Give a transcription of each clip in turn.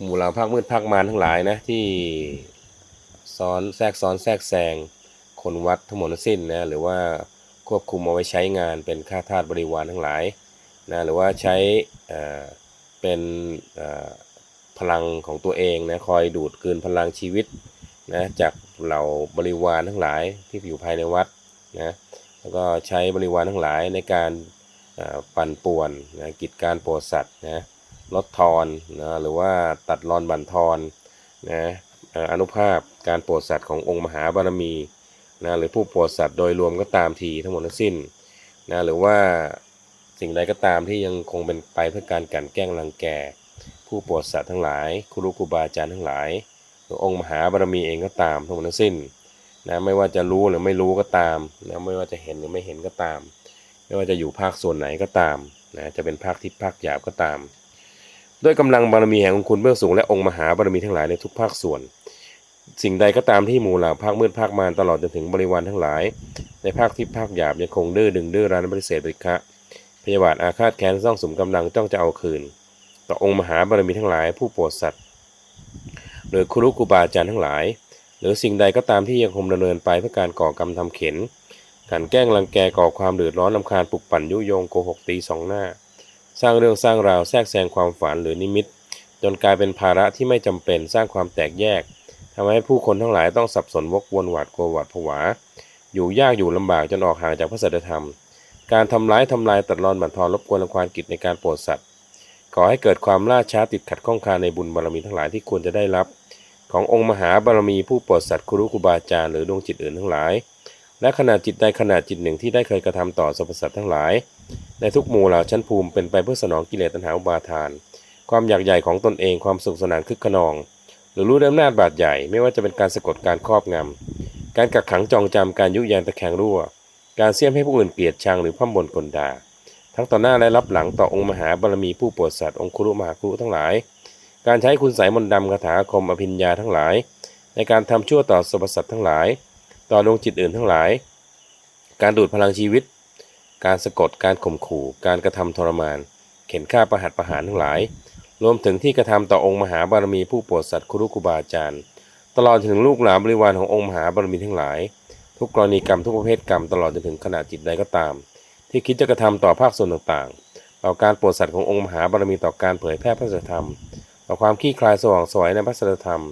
หมู่เหล่าภาคมืดภาคมารทั้งหลายนะที่ซ้อนแทรกซ้อนแทรกแซงคนวัดทั้งหมดทั้งสิ้นนะหรือว่าควบคุมเอาไว้ใช้งานเป็นข้าทาสบริวารทั้งหลายนะหรือว่าใช้เป็นพลังของตัวเองนะคอยดูดกลืนพลังชีวิตนะจากเหล่าบริวารทั้งหลายที่อยู่ภายในวัดนะแล้วก็ใช้บริวารทั้งหลายในการปั่นป่วนนะกิจการโปรดสัตว์นะ ลดทอนนะหรือว่าตัดรอนบั่นทอนนะอนุภาพการโปรดสัตว์ขององค์มหาบารมีนะหรือผู้โปรดสัตว์โดยรวมก็ตามทีทั้งหมดทั้งสิ้นนะหรือว่าสิ่งใดก็ตามที่ยังคงเป็นไปเพื่อการกลั่นแกล้งรังแก ผู้โปรดสัตว์ทั้งหลายครูครูบาอาจารย์ทั้งหลายหรือองค์มหาบารมีเองก็ตามทั้งหมดทั้งสิ้นนะไม่ว่าจะรู้หรือไม่รู้ก็ตามนะไม่ว่าจะเห็นหรือไม่เห็นก็ตาม ไม่ว่าจะอยู่ภาคส่วนไหนก็ตามนะจะเป็นภาคทิพย์ภาคหยาบก็ตาม ด้วยกำลังบารมีแห่งองค์คุณเบื้องสูงและองค์มหาบารมีทั้งหลายในทุกภาคส่วน สิ่งใดก็ตามที่หมู่เหล่าภาคมืดภาคมารตลอดจนถึงบริวารทั้งหลาย ในภาคที่ภาคหยาบยังคงดื้อดึงดื้อรันปฏิเสธบริคะพยาบาทอาฆาตแค้นซ่องสมกำลังจ้องจะเอาคืน ต่อองค์มหาบารมีทั้งหลาย ผู้โปรดสัตว์หรือครูครูบาอาจารย์ทั้งหลาย หรือสิ่งใดก็ตามที่ยังคงดำเนินไปเพื่อการก่อกรรมทำเข็นการแกล้งรังแกก่อความเดือดร้อนลำคาญปลุกปั่นยุยงโกหกตีสองหน้า สร้างเรื่องสร้างราวแทรกแซงความฝันหรือนิมิต จนกลายเป็นภาระที่ไม่จำเป็นสร้างความแตกแยกทำให้ผู้คนทั้งหลายต้องสับสนวกวนหวาดกลัวหวาดผวา อยู่ยากอยู่ลำบากจนออกห่างจากพระสัจธรรม การทำร้ายทำลายตัดรอนบั่นทอนรบกวนรังควานกิจในการโปรดสัตว์ก่อให้เกิดความล่าช้าติดขัดข้องคาในบุญบารมีทั้งหลายที่ควรจะได้รับ ขององค์มหาบารมีผู้โปรดสัตว์ครูครูบาอาจารย์หรือดวงจิตอื่นทั้งหลายและขณะจิตใดขณะจิตหนึ่งที่ได้เคยกระทำต่อสรรพสัตว์ทั้งหลาย ในทุกหมู่เหล่าชั้นภูมิเป็นไปเพื่อสนองกิเลสตัณหาอุปาทาน ความอยากใหญ่ของตนเองความสุขสนานคึกขนอง หรือรู้ด้วยอำนาจบาดใหญ่ไม่ว่าจะเป็นการสะกดการครอบงำการกักขังจองจำการยุยงตะแคงรั่ว การเสียมให้ผู้อื่นเกลียดชังหรือพร่ำบ่นกลด่าทั้งต่อหน้าและรับหลังต่อองค์มหาบารมีผู้โปรดสัตว์องคุรุมหาครุทั้งหลาย การใช้คุณไสยมนต์ดำคาถาคมอภิญญาทั้งหลาย ในการทำชั่วต่อสรรพสัตว์ทั้งหลาย ต่อดวงจิตอื่นทั้งหลาย การดูดพลังชีวิต การสะกดการข่มขู่การกระทำทรมาน เข็นฆ่าประหัตประหารทั้งหลาย รวมถึงที่กระทำต่อองค์มหาบารมีผู้โปรดสัตว์ครุครูบาอาจารย์ ตลอดถึงลูกหลานบริวารขององค์มหาบารมีทั้งหลาย ทุกกรณีกรรมทุกประเภทกรรมตลอดจนถึงขนาดจิตใดก็ตาม ที่คิดจะกระทำต่อภาคส่วนต่างๆ ต่อการโปรดสัตว์ขององค์มหาบารมีต่อการเผยแพร่พระธรรม ต่อความขี้คลายสว่างสวยในพระธรรม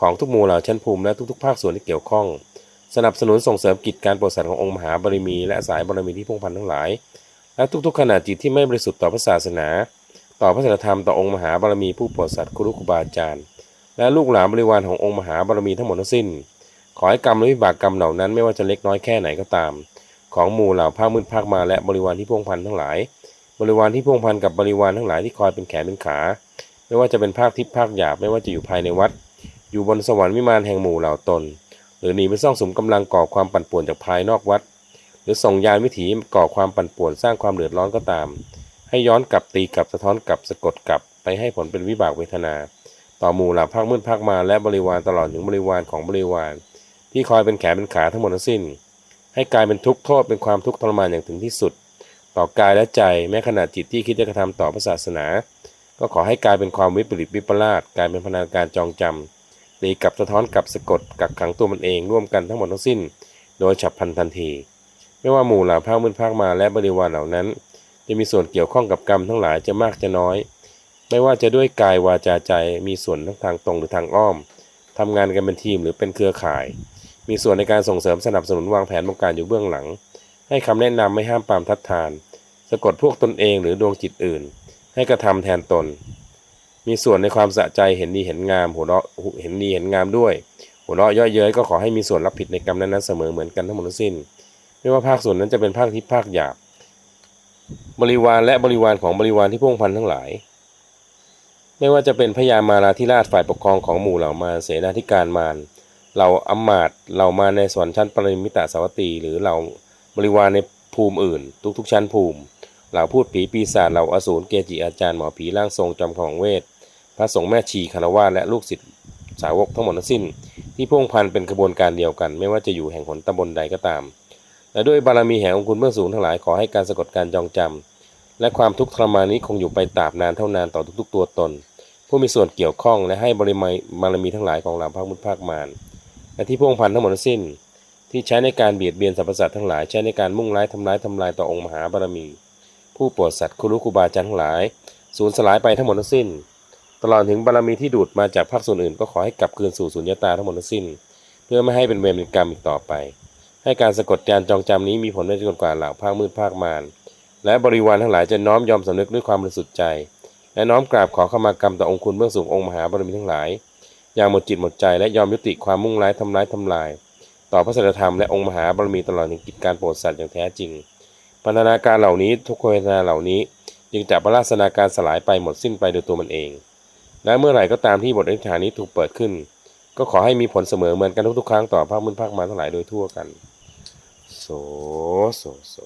ของทุกหมู่เหล่าชั้นภูมิและทุกๆ ภาคส่วนที่เกี่ยวข้อง สนับสนุนส่งเสริมกิจการโปรดสัตว์ขององค์มหาบารมี และสายบารมีที่พุ่งพันทั้งหลาย และทุกๆขณะจิตที่ไม่บริสุทธิ์ต่อพระศาสนา ต่อพระสัจธรรมต่อองค์มหาบารมีผู้โปรดสัตว์ครูครูบาอาจารย์ และลูกหลานบริวารขององค์มหาบารมีทั้งหมดทั้งสิ้น ขอให้กรรมและวิบากกรรมเหล่านั้นไม่ว่าจะเล็กน้อยแค่ไหนก็ตาม ของหมู่เหล่าภาคมืดภาคมาและบริวารที่พ่วงพันทั้งหลาย บริวารที่พ่วงพันกับบริวารทั้งหลายที่คอยเป็นแขนเป็นขา ไม่ว่าจะเป็นภาคทิพย์ภาคหยาบไม่ว่าจะอยู่ภายในวัด อยู่บนสวรรค์วิมานแห่งหมู่เหล่าตน หรือหนีไปซ่องสมกำลังก่อความปั่นป่วนจากภายนอกวัด หรือส่งยานวิถีก่อความปั่นป่วนสร้างความเดือดร้อนก็ตาม ให้ย้อนกลับตีกลับสะท้อนกลับสะกดกลับไปให้ผลเป็นวิบากเวทนา ต่อหมู่เหล่าภาคมืดภาคมาและบริวารตลอดถึงบริวารของบริวาร ที่คอยเป็นแขนเป็นขาทั้งหมดทั้งสิ้น ให้กลายเป็นทุกข์โทษเป็นความทุกข์ทรมานอย่างถึงที่สุด ต่อกายและใจแม้ขณะจิตที่คิดจะกระทำต่อพระศาสนา ก็ขอให้กลายเป็นความวิปริตวิปลาสกลายเป็นพนาการจองจำ ตีกับสะท้อนกับสะกดกักขังตัวมันเองร่วมกันทั้งหมดทั้งสิ้น โดยฉับพลันทันที ไม่ว่าหมู่เหล่าภาคมืดภาคมาและบริวารเหล่านั้น จะมีส่วนเกี่ยวข้องกับกรรมทั้งหลายจะมากจะน้อย ไม่ว่าจะด้วยกายวาจาใจมีส่วนทั้งทางตรงหรือทางอ้อมทำงานกันเป็นทีมหรือเป็นเครือข่าย มีส่วนในการส่งเสริมสนับสนุนวางแผนบงการอยู่เบื้องหลัง ให้คำแนะนำไม่ห้ามปรามทัดทาน สะกดพวกตนเองหรือดวงจิตอื่น ให้กระทำแทนตน มีส่วนในความสะใจเห็นดีเห็นงามหัวเราะเห็นดีเห็นงามด้วย หัวเราะเย่อเย้ยก็ขอให้มีส่วนรับผิดในกรรมนั้นๆเสมอเหมือนกันทั้งหมดทั้งสิ้น ไม่ว่าภาคส่วนนั้นจะเป็นภาคทิพย์ภาคหยาบบริวารและบริวารของบริวารที่พ่วงพันทั้งหลาย ไม่ว่าจะเป็นพญามาลาธิราชฝ่ายปกครองของหมู่เหล่ามาเสนาธิการมารเหล่าอมาตเหล่ามาในสวรรค์ชั้นปริมิตาสวัตตีหรือเหล่าบริวารในภูมิอื่น ทุกๆ ชั้นภูมิเหล่าพูดผีปีศาจเหล่าอสูรเกจิอาจารย์หมอผีร่างทรงจอมของเวท พระสงฆ์แม่ชีคารวะและลูกศิษย์สาวกทั้งหมดทั้งสิ้น ที่พ่วงพันเป็นกระบวนการเดียวกัน ไม่ว่าจะอยู่แห่งหนตำบลใดก็ตาม และด้วยบารมีแห่งองค์คุณเบื้องสูงทั้งหลายขอให้การสะกดการจองจำและความทุกข์ทรมานนี้คงอยู่ไปตราบนานเท่านานต่อทุก ๆ ตัวตน ผู้มีส่วนเกี่ยวข้องและให้บริมาบารมีทั้งหลายของเหล่าภาคมุตภาคมารและที่พวกพันทั้งหมดทั้งสิ้น ที่ใช้ในการเบียดเบียนสรรพสัตว์ทั้งหลายใช้ในการมุ่งร้ายทำร้ายทำลายต่อองค์มหาบารมี ผู้ปรดสัตว์ครูรู้ครูบาจารย์ทั้งหลายสูญสลายไปทั้งหมดทั้งสิ้น ตลอดถึงบารมีที่ดูดมาจากภาคส่วนอื่น ก็ขอให้กลับคืนสู่สุญญตาทั้งหมดทั้งสิ้น เพื่อไม่ให้เป็นเวรเป็นกรรมอีกต่อไป ให้การสะกดจานจองจำนี้มีผลได้จนกว่าเหล่าภาคมืดภาคมารและบริวารทั้งหลายจะน้อมยอมสำนึกด้วยความบริสุทธิ์ใจ และน้อมกราบขอขมากรรมต่อองค์คุณเบื้องสูงองค์มหาบารมีทั้งหลาย อย่างหมดจิตหมดใจและยอมยุติความมุ่งร้ายทำร้ายทำลาย ต่อพระสัจธรรมและองค์มหาบารมีตลอดถึงกิจการโปรดสัตว์อย่างแท้จริงพันธนาการเหล่านี้ทุกขเวทนาเหล่านี้ จึงจะประราชนาการสลายไปหมดสิ้นไปโดยตัวมันเอง และเมื่อไหร่ก็ตามที่บทอธิษฐานนี้ถูกเปิดขึ้น ก็ขอให้มีผลเสมอเหมือนกันทุกๆครั้งต่อภาคมืนภาคมาทั้งหลายโดยทั่วกัน โส โส โส